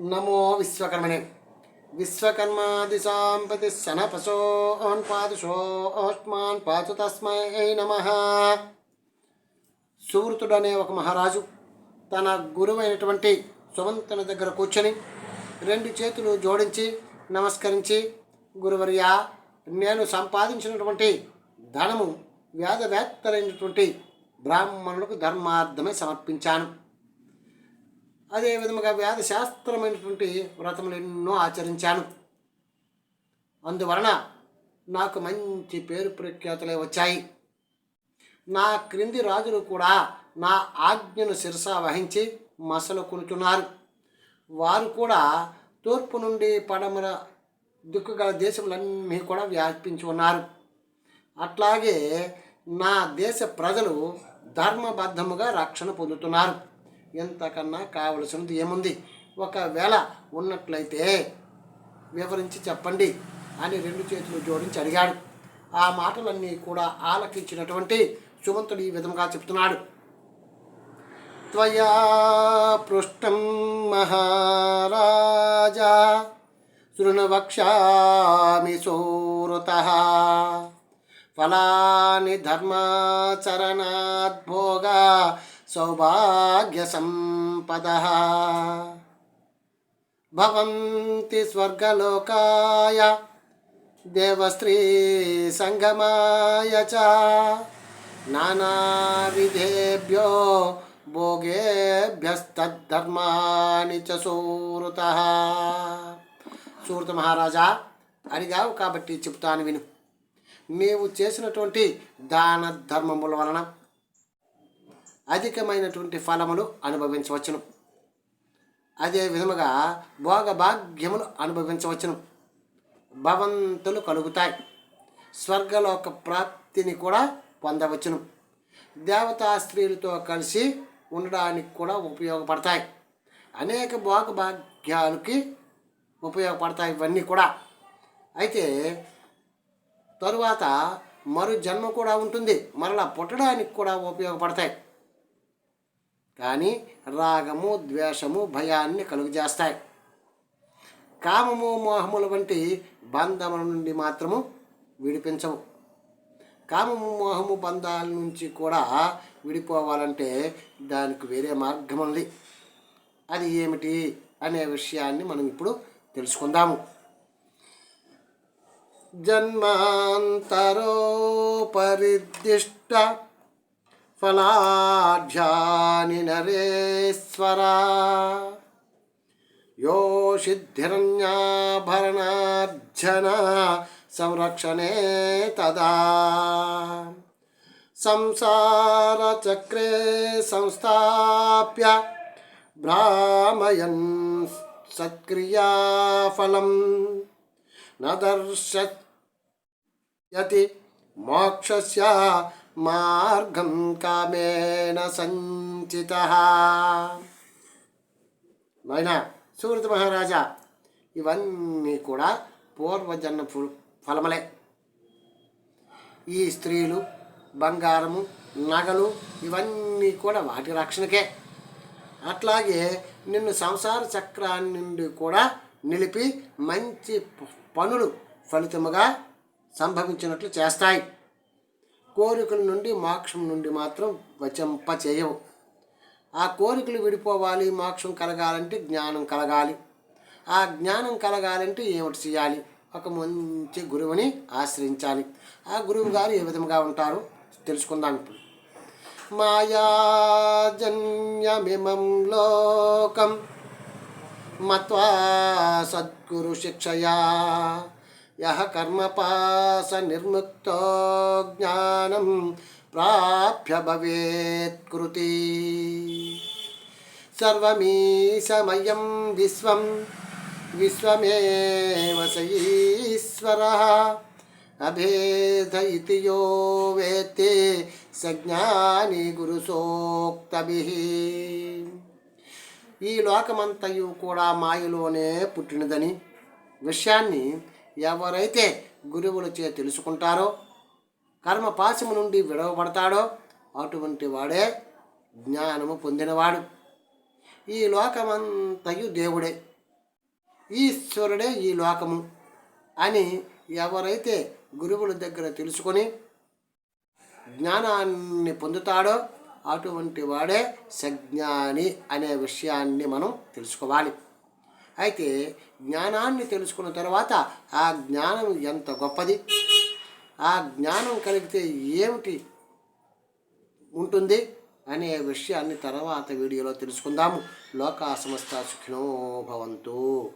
నమో విశ్వకర్మణే విశ్వకర్మాది సాంపతి శనపశోన్ పాదుషోష్మాన్ పాతు తస్మై నమ. సువృతుడనే ఒక మహారాజు. తన గురువైనటువంటి సుమంతుని దగ్గర కూర్చొని రెండు చేతులు జోడించి నమస్కరించి గురువర్యా నేను సంపాదించినటువంటి ధనము వేదవేత్తలైనటువంటి బ్రాహ్మణులకు ధర్మార్థమే సమర్పించాను. అదే విధముగా వేద శాస్త్రమైనటువంటి వ్రతములు ఎన్నో ఆచరించాను. అందువలన నాకు మంచి పేరు ప్రఖ్యాతులే వచ్చాయి. నా క్రింది రాజులు కూడా నా ఆజ్ఞను శిరస వహించి మసలు కొనుచున్నారు వారు కూడా తూర్పు నుండి పడమర దిక్కుగల దేశములన్నీ కూడా వ్యాపించి ఉన్నారు. అట్లాగే నా దేశ ప్రజలు ధర్మబద్ధముగా రక్షణ పొందుతున్నారు. ఎంతకన్నా కావలసినది ఏముంది? ఒకవేళ ఉన్నట్లయితే వివరించి చెప్పండి అని రెండు చేతులు జోడించి అడిగాడు. ఆ మాటలన్నీ కూడా ఆలకించినటువంటి సుమంతుడు ఈ విధంగా చెప్తున్నాడు త్వయా పృష్టం మహారాజా శృణవక్ష్యామి సోరుత ఫలాని ధర్మాచరణాద్భోగా సౌభాగ్య సంపద భవంతి స్వర్గలోకాయ దేవస్త్రీ సంగమాయ చ. నానావిధేభ్యో భోగేభ్యస్తద్ధర్మాని చ సూరత మహారాజా అడిగావు కాబట్టి చెప్తాను విను. నీవు చేసినటువంటి దాన ధర్మముల వలన అధికమైనటువంటి ఫలములు అనుభవించవచ్చును. అదే విధముగా భోగభాగ్యములు అనుభవించవచ్చును. భవంతులు కలుగుతాయి. స్వర్గలోక ప్రాప్తిని కూడా పొందవచ్చును. దేవతా స్త్రీలతో కలిసి ఉండడానికి కూడా ఉపయోగపడతాయి. అనేక భోగభాగ్యాలకి ఉపయోగపడతాయి ఇవన్నీ కూడా. అయితే తరువాత మరు జన్మ కూడా ఉంటుంది. మరలా పుట్టడానికి కూడా ఉపయోగపడతాయి. కానీ రాగము ద్వేషము భయాన్ని కలుగజేస్తాయి. కామము మోహముల వంటి బంధముల నుండి మాత్రము విడిపించవు. కామము మోహము బంధాల నుంచి కూడా విడిపోవాలంటే దానికి వేరే మార్గం ఉంది. అది ఏమిటి అనే విషయాన్ని మనం ఇప్పుడు తెలుసుకుందాము. జన్మాంతరోపరిదిష్ట ఫలాఢ్యాని నరేశ్వర యో సిద్ధిరణ్యాభరణార్జన సంరక్షణే తదా సంసారచక్రే సంస్థాప్య భ్రామయన్ సత్క్రియాఫలం నదర్శయతి మోక్షస్య మార్గం కామేన సంచిత. నాయన సూరత మహారాజా ఇవన్నీ కూడా పూర్వజన్మ ఫు- ఫలములే. ఈ స్త్రీలు బంగారము నగలు ఇవన్నీ కూడా వాటి రక్షణకే. అట్లాగే నిన్ను సంసార చక్రాన్ని నుండి కూడా నిలిపి మంచి పనులు ఫలితముగా సంభవించినట్లు చేస్తాయి. కోరికల నుండి మోక్షం నుండి మాత్రం వచంప చేయవు. ఆ కోరికలు విడిపోవాలి మోక్షం కలగాలంటే జ్ఞానం కలగాలి. ఆ జ్ఞానం కలగాలంటే ఏమిటి చేయాలి? ఒక మంచి గురువుని ఆశ్రయించాలి. ఆ గురువు గారు ఏ విధంగా ఉంటారో? తెలుసుకుందాం ఇప్పుడు. మాయాజన్యమిమం లోకం మత్వా సద్గురు శిక్షయా. యహ కర్మపాస నిర్ముక్తో జ్ఞానం ప్రాప్య భవేత్కృతి సర్వమీశమయం విశ్వం విశ్వమేవ స అభేద ఇతి యో వేత్తే సజ్ఞాని గురుసోక్తభిః ఈ లోకమంతయు కూడా మాయలోనే పుట్టినదని విషయాన్ని ఎవరైతే గురువులచే తెలుసుకుంటారో కర్మపాశము నుండి విడవబడతాడో అటువంటి వాడే జ్ఞానము పొందినవాడు. ఈ లోకమంతయు దేవుడే. ఈశ్వరుడే ఈ లోకము అని ఎవరైతే గురువుల దగ్గర తెలుసుకొని జ్ఞానాన్ని పొందుతాడో అటువంటి వాడే సజ్ఞాని అనే విషయాన్ని మనం తెలుసుకోవాలి. అయితే జ్ఞానాన్ని తెలుసుకున్న తర్వాత ఆ జ్ఞానం ఎంత గొప్పది? ఆ జ్ఞానం కలిగితే ఏమిటి ఉంటుంది అనే విషయాన్ని తర్వాత వీడియోలో తెలుసుకుందాము. లోకా సమస్త సుఖినో భవంతు.